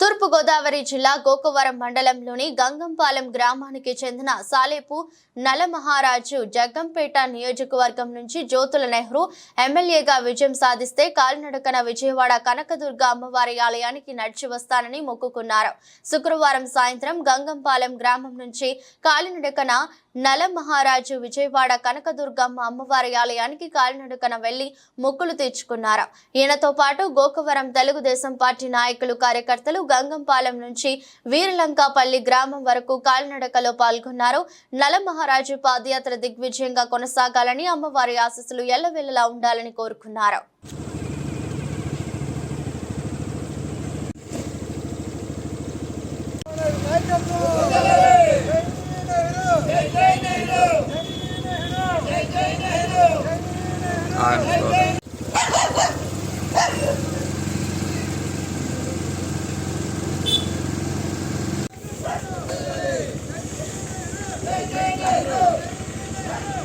తూర్పుగోదావరి జిల్లా గోకవరం మండలంలోని గంగంపాలెం గ్రామానికి చెందిన సాలేపు నలమహారాజు జగ్గంపేట నియోజకవర్గం నుంచి జ్యోతుల నెహ్రూ ఎమ్మెల్యేగా విజయం సాధిస్తే కాలినడకన విజయవాడ కనకదుర్గ అమ్మవారి ఆలయానికి నడిచి వస్తానని మొక్కుకున్నారు. శుక్రవారం సాయంత్రం గంగంపాలెం గ్రామం నుంచి కాలినడకన నలమహారాజు విజయవాడ కనకదుర్గమ్మ అమ్మవారి ఆలయానికి కాలినడకన వెళ్ళి మొక్కులు తీర్చుకున్నారు. ఈయనతో పాటు గోకవరం తెలుగుదేశం పార్టీ నాయకులు కార్యకర్తలు గంగంపాలెం నుంచి వీరలంకాపల్లి గ్రామం వరకు కాలినడకలో పాల్గొన్నారు. నలమహారాజు పాదయాత్ర దిగ్విజయంగా కొనసాగాలని అమ్మవారి ఆశీస్సులు ఎల్లవెల్లలా ఉండాలని కోరుకున్నారు.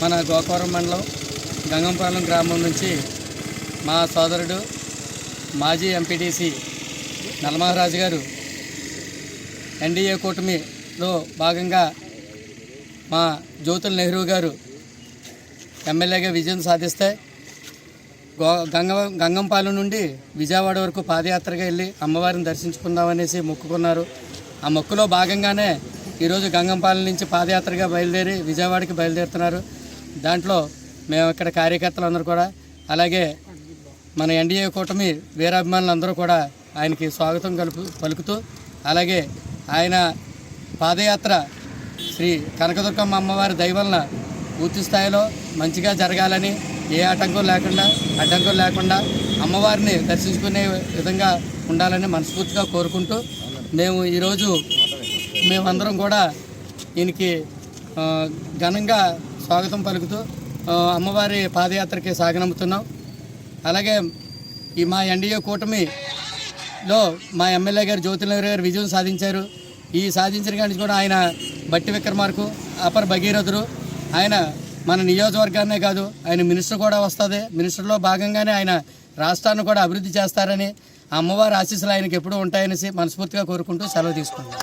మన గోకవరం మండలం గంగంపాలెం గ్రామం నుంచి మా సోదరుడు మాజీ ఎంపీటీసీ నలమహారాజు గారు ఎన్డీఏ కూటమిలో భాగంగా మా జ్యోతుల్ నెహ్రూ గారు ఎమ్మెల్యేగా విజయం సాధిస్తే గో గంగ గంగంపాలెం నుండి విజయవాడ వరకు పాదయాత్రగా వెళ్ళి అమ్మవారిని దర్శించుకుందామనేసి మొక్కుకున్నారు. ఆ మొక్కులో భాగంగానే ఈరోజు గంగంపాలెం నుంచి పాదయాత్రగా బయలుదేరి విజయవాడకి బయలుదేరుతున్నారు. దాంట్లో మేము ఇక్కడ కార్యకర్తలు అందరూ కూడా అలాగే మన ఎన్డీఏ కూటమి వీరాభిమానులు అందరూ కూడా ఆయనకి స్వాగతం కలుపు పలుకుతూ అలాగే ఆయన పాదయాత్ర శ్రీ కనకదుర్గమ్మ అమ్మవారి దయ వలన పూర్తి స్థాయిలో మంచిగా జరగాలని ఏ ఆటంకం లేకుండా అడ్డంకం లేకుండా అమ్మవారిని దర్శించుకునే విధంగా ఉండాలని మనస్ఫూర్తిగా కోరుకుంటూ మేము ఈరోజు మేమందరం కూడా ఈయనకి ఘనంగా స్వాగతం పలుకుతూ అమ్మవారి పాదయాత్రకి సాగనమ్ముతున్నాం అలాగే ఈ మా ఎన్డీఏ కూటమిలో మా ఎమ్మెల్యే గారు జ్యోతినగర్ గారు విజయం సాధించారు ఈ సాధించిన కానీ కూడా ఆయన బట్టి విక్రమార్కు అపర్ భగీరథుడు ఆయన మన నియోజకవర్గానే కాదు ఆయన మినిస్టర్ కూడా వస్తుంది మినిస్టర్లో భాగంగానే ఆయన రాష్ట్రాన్ని కూడా అభివృద్ధి చేస్తారని ఆ అమ్మవారి ఆశీస్సులు ఆయనకి ఎప్పుడూ ఉంటాయనేసి మనస్ఫూర్తిగా కోరుకుంటూ సెలవు తీసుకుంటాం